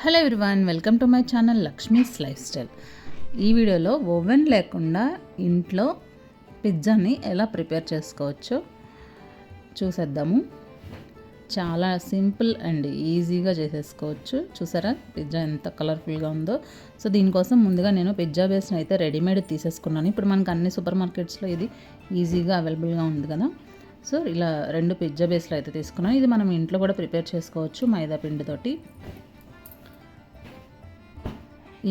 Hello everyone welcome to my channel Lakshmi's life style ఈ వీడియోలో oven లేకుండా ఇంట్లో పిజ్జాని ఎలా ప్రిపేర్ చేసుకోవచ్చో చూసేద్దాము. చాలా సింపుల్ అండ్ ఈజీగా చేసేసుకోవచ్చు. చూసారా? పిజ్జా ఎంత కలర్ఫుల్గా ఉందో. సో దీనికోసం ముందుగా నేను పిజ్జా బేస్ని అయితే రెడీమేడ్ తీసేసుకున్నాను. ఇప్పుడు మనకు అన్ని సూపర్ మార్కెట్స్లో ఇది ఈజీగా అవైలబుల్గా ఉంది కదా. సో ఇలా రెండు పిజ్జా బేస్లు అయితే తీసుకున్నాను. ఇది మనం ఇంట్లో కూడా ప్రిపేర్ చేసుకోవచ్చు మైదా పిండితోటి.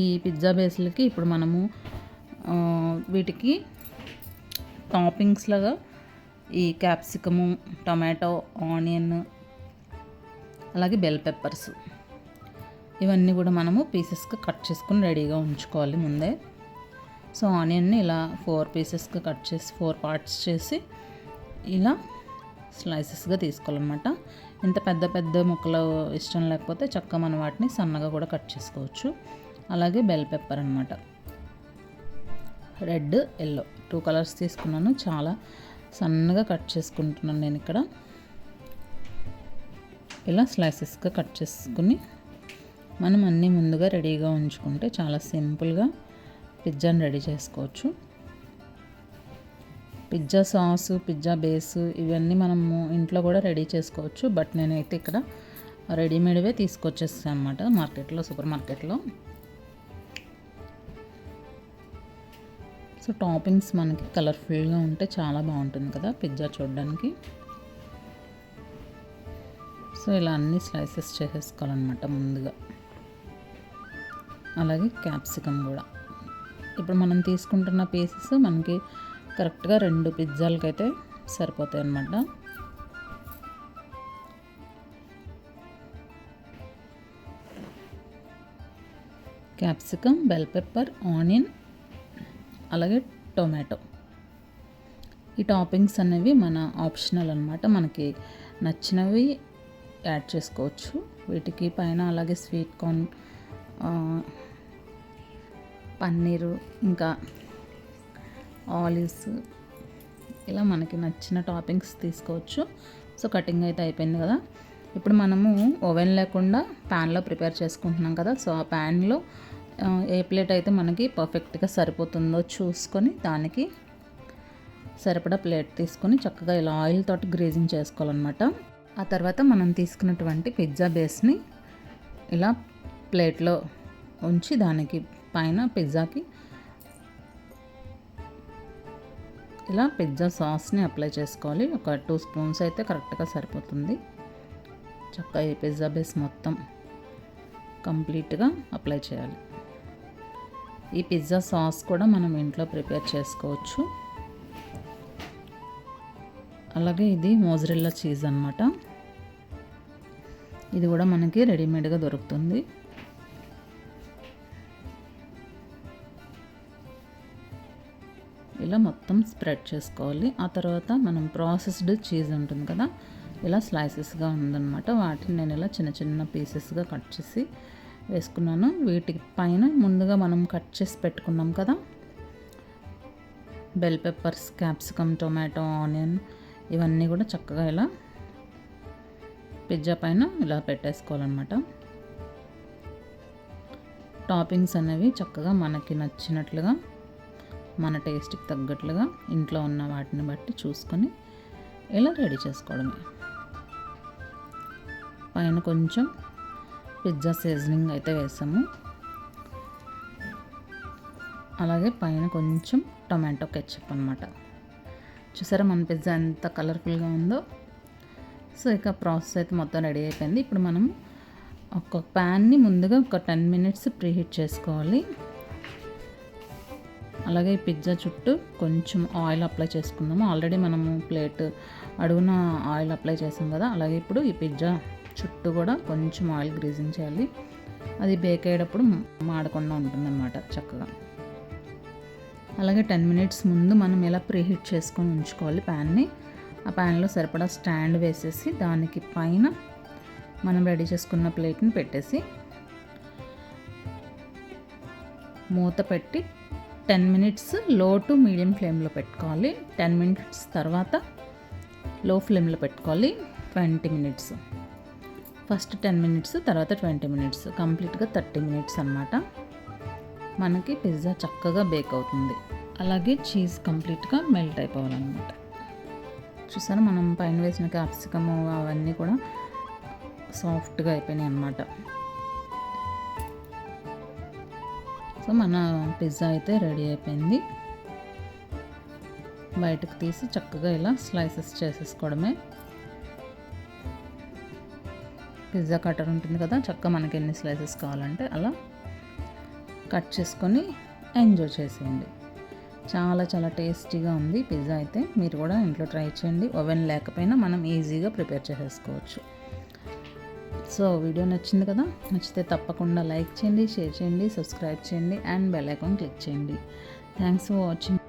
ఈ పిజ్జా బేస్లకి ఇప్పుడు మనము వీటికి టాపింగ్స్ లాగా ఈ క్యాప్సికము టమాటో ఆనియన్ అలాగే బెల్ పెప్పర్స్. ఇవన్నీ కూడా మనము పీసెస్గా కట్ చేసుకుని రెడీగా ఉంచుకోవాలి ముందే. సో ఆనియన్ని ఇలా ఫోర్ పీసెస్గా కట్ చేసి ఫోర్ పార్ట్స్ చేసి ఇలా స్లైసెస్గా తీసుకోవాలన్నమాట. ఇంత పెద్ద పెద్ద ముక్కలు ఇష్టం లేకపోతే చక్కగా మనం వాటిని సన్నగా కూడా కట్ చేసుకోవచ్చు. అలాగే బెల్ పెప్పర్ అనమాట రెడ్ ఎల్లో టూ కలర్స్ తీసుకున్నాను. చాలా సన్నగా కట్ చేసుకుంటున్నాను నేను ఇక్కడ. ఇలా స్లైసెస్గా కట్ చేసుకుని మనం అన్నీ ముందుగా రెడీగా ఉంచుకుంటే చాలా సింపుల్గా పిజ్జాని రెడీ చేసుకోవచ్చు. పిజ్జా సాస్ పిజ్జా బేస్ ఇవన్నీ మనము ఇంట్లో కూడా రెడీ చేసుకోవచ్చు. బట్ నేనైతే ఇక్కడ రెడీమేడ్వే తీసుకొచ్చేస్తాను అనమాట మార్కెట్లో సూపర్ మార్కెట్లో సో టాపింగ్స్ మనకి కలర్ఫుల్గా ఉంటే చాలా బాగుంటుంది కదా పిజ్జా చూడడానికి. సో ఇలా అన్ని స్లైసెస్ చేసేసుకోవాలన్నమాట ముందుగా. అలాగే క్యాప్సికమ్ కూడా. ఇప్పుడు మనం తీసుకుంటున్న పీసెస్ మనకి కరెక్ట్గా రెండు పిజ్జాలకైతే సరిపోతాయి అన్నమాట క్యాప్సికమ్ బెల్ పెప్పర్ ఆనియన్ అలాగే టొమాటో. ఈ టాపింగ్స్ అనేవి మన ఆప్షనల్ అనమాట మనకి నచ్చినవి యాడ్ చేసుకోవచ్చు. వీటికి పైన అలాగే స్వీట్ కార్న్ పన్నీరు ఇంకా ఆలివ్స్ ఇలా మనకి నచ్చిన టాపింగ్స్ తీసుకోవచ్చు. సో కటింగ్ అయితే అయిపోయింది కదా. ఇప్పుడు మనము ఓవెన్ లేకుండా ప్యాన్లో ప్రిపేర్ చేసుకుంటున్నాం కదా. సో ఆ ప్యాన్లో ఏ ప్లేట్ అయితే మనకి పర్ఫెక్ట్గా సరిపోతుందో చూసుకొని దానికి సరిపడా ప్లేట్ తీసుకొని చక్కగా ఇలా ఆయిల్ తోటి గ్రేజింగ్ చేసుకోవాలన్నమాట. ఆ తర్వాత మనం తీసుకున్నటువంటి పిజ్జా బేస్ని ఇలా ప్లేట్లో ఉంచి దానికి పైన పిజ్జాకి ఇలా పిజ్జా సాస్ని అప్లై చేసుకోవాలి. ఒక టూ స్పూన్స్ అయితే కరెక్ట్గా సరిపోతుంది. చక్కగా ఈ పిజ్జా బేస్ మొత్తం కంప్లీట్గా అప్లై చేయాలి. ఈ పిజ్జా సాస్ కూడా మనం ఇంట్లో ప్రిపేర్ చేసుకోవచ్చు. అలాగే ఇది మోజరెల్లా చీజ్ అనమాట ఇది కూడా మనకి రెడీమేడ్గా దొరుకుతుంది. ఇలా మొత్తం స్ప్రెడ్ చేసుకోవాలి. ఆ తర్వాత మనం ప్రాసెస్డ్ చీజ్ ఉంటుంది కదా ఇలా స్లైసెస్గా ఉందన్నమాట. వాటిని నేను ఇలా చిన్న చిన్న పీసెస్గా కట్ చేసి వేసుకున్నాను. వీటి పైన ముందుగా మనం కట్ చేసి పెట్టుకున్నాం కదా. Bell peppers capsicum tomato onion ఇవన్నీ కూడా చక్కగా ఇలా పిజ్జా పైన ఇలా పెట్టేసుకోవాలన్నమాట. టాపింగ్స్ అనేవి చక్కగా మనకి నచ్చినట్లుగా మన టేస్ట్కి తగ్గట్లుగా ఇంట్లో ఉన్న వాటిని బట్టి చూసుకొని ఇలా రెడీ చేసుకోవడమే. పైన కొంచెం పిజ్జా సీజనింగ్ అయితే వేసాము. అలాగే పైన కొంచెం టొమాటో కెచ్చప్ అనమాట చూసారా మన పిజ్జా ఎంత కలర్ఫుల్గా ఉందో. సో ఇక ప్రాసెస్ అయితే మొత్తం రెడీ అయిపోయింది. ఇప్పుడు మనం ఒక ప్యాన్ని ముందుగా ఒక టెన్ మినిట్స్ ప్రీహీట్ చేసుకోవాలి. అలాగే ఈ పిజ్జా చుట్టూ కొంచెం ఆయిల్ అప్లై చేసుకుందాము. ఆల్రెడీ మనము ప్లేట్ అడుగున ఆయిల్ అప్లై చేసాం కదా. అలాగే ఇప్పుడు ఈ పిజ్జా చుట్టూ కూడా కొంచెం ఆయిల్ గ్రీజింగ్ చేయాలి అది బేక్ అయ్యేటప్పుడు మాడకుండా ఉంటుందన్నమాట చక్కగా. అలాగే టెన్ మినిట్స్ ముందు మనం ఇలా ప్రీహీట్ చేసుకొని ఉంచుకోవాలి ప్యాన్ని. ఆ ప్యాన్లో సరిపడా స్టాండ్ వేసేసి దానికి పైన మనం రెడీ చేసుకున్న ప్లేట్ని పెట్టేసి మూత పెట్టి టెన్ మినిట్స్లో టు మీడియం ఫ్లేమ్లో పెట్టుకోవాలి. టెన్ మినిట్స్ తర్వాత లో ఫ్లేమ్లో పెట్టుకోవాలి. Twenty minutes. First ten minutes తర్వాత ట్వంటీ మినిట్స్ కంప్లీట్గా థర్టీ మినిట్స్ అనమాట మనకి పిజ్జా చక్కగా బేక్ అవుతుంది. అలాగే చీజ్ కంప్లీట్గా మెల్ట్ అయిపోవాలన్నమాట. చూసారా మనం పైన వేసిన క్యాప్సికమ్ అవన్నీ కూడా సాఫ్ట్గా అయిపోయినాయి అన్నమాట. సో మన పిజ్జా అయితే రెడీ అయిపోయింది. బయటకు తీసి చక్కగా ఇలా స్లైసెస్ చేసేసుకోవడమే. పిజ్జా కటర్ ఉంటుంది కదా చక్కగా మనకి ఎన్ని స్లైసెస్ కావాలంటే అలా కట్ చేసుకొని ఎంజాయ్ చేసేయండి. చాలా చాలా టేస్టీగా ఉంది పిజ్జా అయితే. మీరు కూడా ఇంట్లో ట్రై చేయండి. ఓవెన్ లేకపోయినా మనం ఈజీగా ప్రిపేర్ చేసేసుకోవచ్చు. సో వీడియో నచ్చింది కదా? నచ్చితే తప్పకుండా లైక్ చేయండి షేర్ చేయండి సబ్స్క్రైబ్ చేయండి అండ్ బెల్ ఐకాన్ క్లిక్ చేయండి. Thanks for watching